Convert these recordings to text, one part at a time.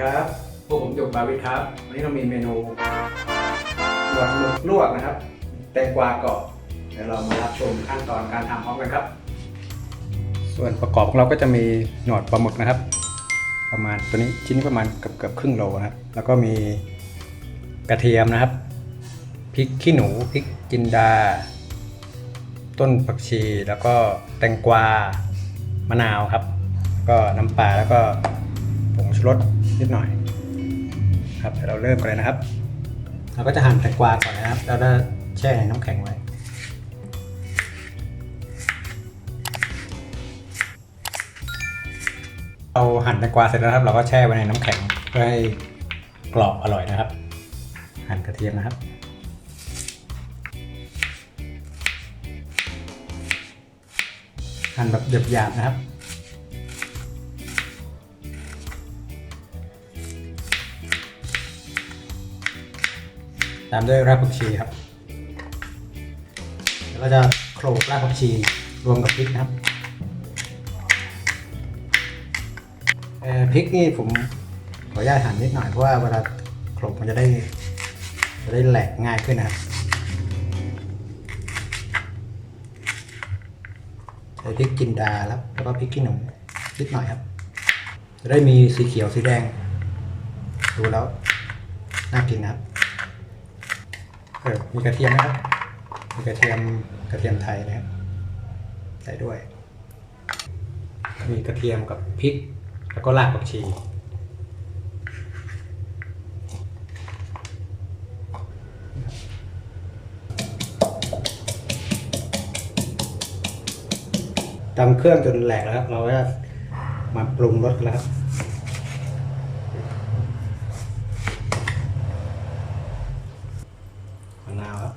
ครับพวกผมหยกบาวิทครับ วันนี้เรามีเมนูหนวดหมึกลวกนะครับ แตงกวากรอบเดี๋ยวเรามารับชมขั้นตอนการทำพร้อมกันครับ ส่วนประกอบของเราก็จะมีหนวดปลาหมึกนะครับ ประมาณตัวนี้ชิ้นประมาณเกือบเกือบครึ่งโลนะครับ แล้วก็มีกระเทียมนะครับพริกขี้หนูพริกจินดา ต้นผักชีแล้วก็แตงกวามะนาวครับ ก็น้ำปลาแล้วก็ผงชูรส นิดหน่อย ครับเดี๋ยวเราเริ่มกันเลยนะครับ เราก็จะหั่นแตงกวาก่อนนะครับแล้วก็แช่ในน้ำแข็งไว้เราหั่นแตงกวาเสร็จแล้วครับ เราก็แช่ไว้ในน้ำแข็งเพื่อให้กรอบอร่อยนะครับ หั่นกระเทียมนะครับ หั่นแบบหยาบๆนะครับ ตามด้วยรากผักชีครับแล้วก็จะโขลกรากผักชีรวมกับพริกนะครับพริกนี่ผมขออนุญาตหั่นนิดหน่อยเพราะว่าเวลาโขลกมันจะได้จะได้แหลกง่ายขึ้นนะครับใส่พริกจินดาแล้วแล้วก็พริกขี้หนูนิดหน่อยครับ จะได้มีสีเขียวสีแดง ดูแล้วน่ากินนะครับ เออมีกระเทียมนะครับ มีกระเทียมกระเทียมไทยนะครับใส่ด้วย มีกระเทียมกับพริก แล้วก็รากผักชีตำเครื่องจนแหลกแล้วครับเราก็มาปรุงรสกันแล้วครับ มะนาวครับ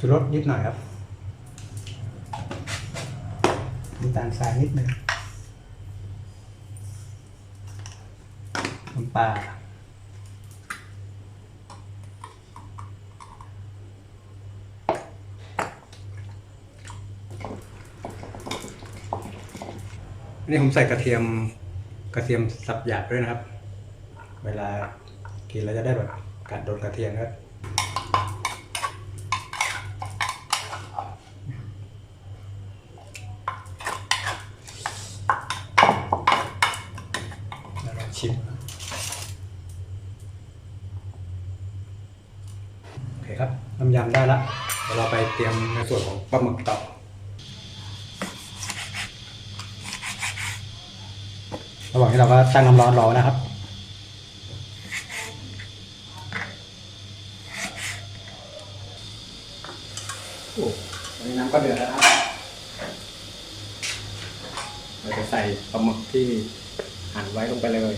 ชูรสนิดหน่อยครับน้ำตาลทรายนิดหนึ่งน้ำปลาอันนี้ผมใส่กระเทียมกระเทียมสับหยาบด้วยนะครับ เวลากินเราจะได้แบบกัดโดนกระเทียมครับ แล้วเราชิมโอเคครับ น้ำยำได้แล้วเดี๋ยวเราไปเตรียมในส่วนของปลาหมึกต่อระหว่างที่เราก็ตั้งน้ำร้อนรอนะครับโอ้ตอนนี้น้ำก็เดือดแล้วครับเราจะใส่ปลาหมึกที่หั่นไว้ลงไปเลย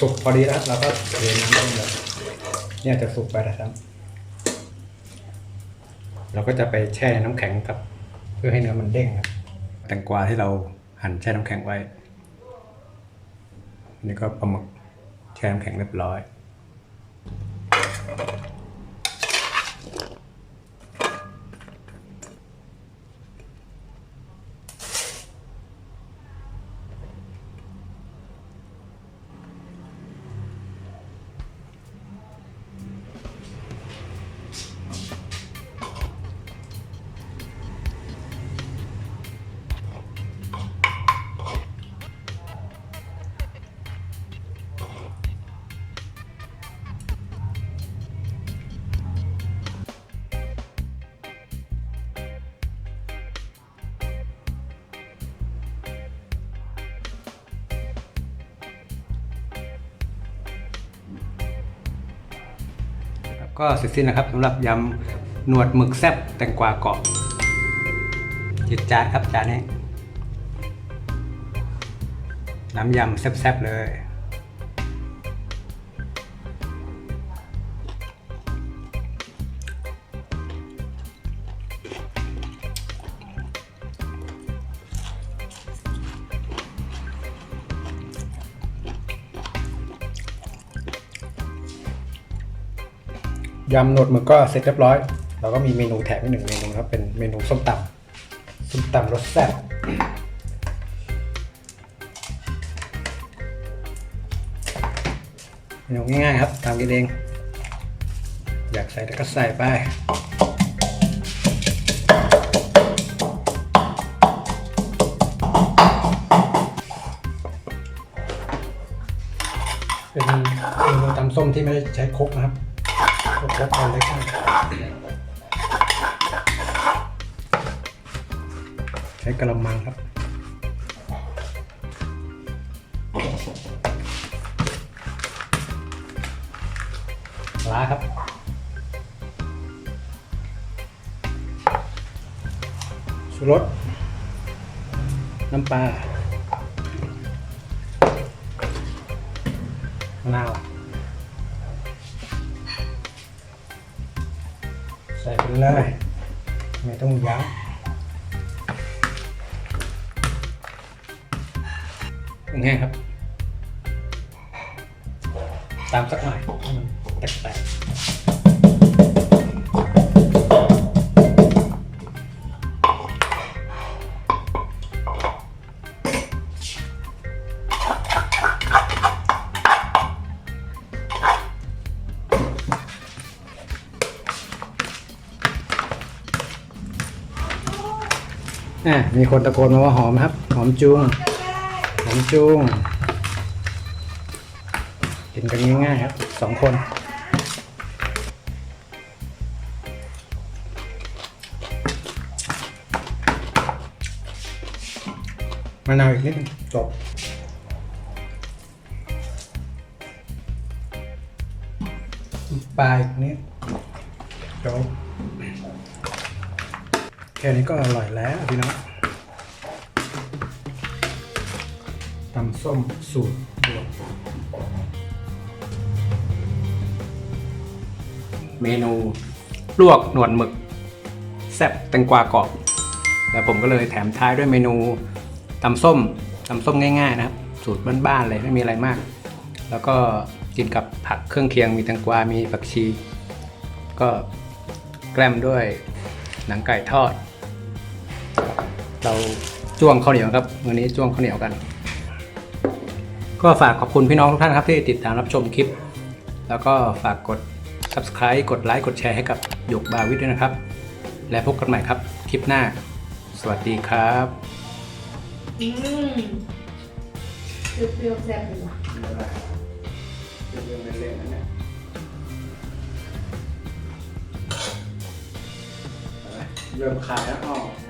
สุก พอดีแล้วเราก็เทน้ำลงเลยเนี่ยจะสุกไปแล้วครับ เราก็จะไปแช่นน้ำแข็งครับ เพื่อให้เนื้อมันเด้งครับแตงกวาที่เราหั่นแช่น้ำแข็งไว้ นี่ก็ปลาหมึกแช่น้ำแข็งเรียบร้อย ก็เสร็จสิ้นนะครับสำหรับยำหนวดหมึกแซ่บแตงกวากรอบจิตจานครับจานนี้ น้ำยำแซ่บๆเลย ยำหนวดหมึกก็เสร็จเรียบร้อย เราก็มีเมนูแถมอีกหนึ่งเมนูครับเป็นเมนูส้มตำส้มตำรสแซ่บเมนูง่ายๆครับทำกินเอง อยากใส่ก็ใส่ไปเป็นเมนูตำส้มที่ไม่ได้ใช้ครกนะครับ ครกครกเล็กๆใช้กระมังครับปลาครับชูรสน้ำปลามะนาว ใส่ไปเลย ไม่ต้องยั้งอย่างเงี้ยครับ ตามสักหน่อยให้มันแตกๆ อะมีคนตะโกนมาว่าหอมครับ หอมจุงหอมจุงกินกันง่ายๆครับสองคนมะนาวอีกนิดนึงจบปลายอีกนิดจบ แค่นี้ก็อร่อยแล้วพี่น้องตำส้มสูตรบวกเมนูลวกหนวดหมึก แซ่บแตงกวากรอบแล้วผมก็เลยแถมท้ายด้วยเมนูตำส้มตำส้มง่ายๆนะครับ สูตรบ้านๆเลยไม่มีอะไรมาก แล้วก็กินกับผักเครื่องเคียงมีแตงกวา มีผักชี ก็แกล้มด้วยหนังไก่ทอด เราจ้วงข้าวเหนียวครับวันนี้จ้วงข้าวเหนียวกัน ก็ฝากขอบคุณพี่น้องทุกท่านครับที่ติดตามรับชมคลิป แล้วก็ฝากกด subscribe กดไลค์กดแชร์ให้กับหยกบาวิทด้วยนะครับ และพบกันใหม่ครับคลิปหน้า สวัสดีครับอืมเปรี้ยวๆแซ่บดีว่ะเริ่มขายแล้วอ๋อครับทำธรรมดาไม่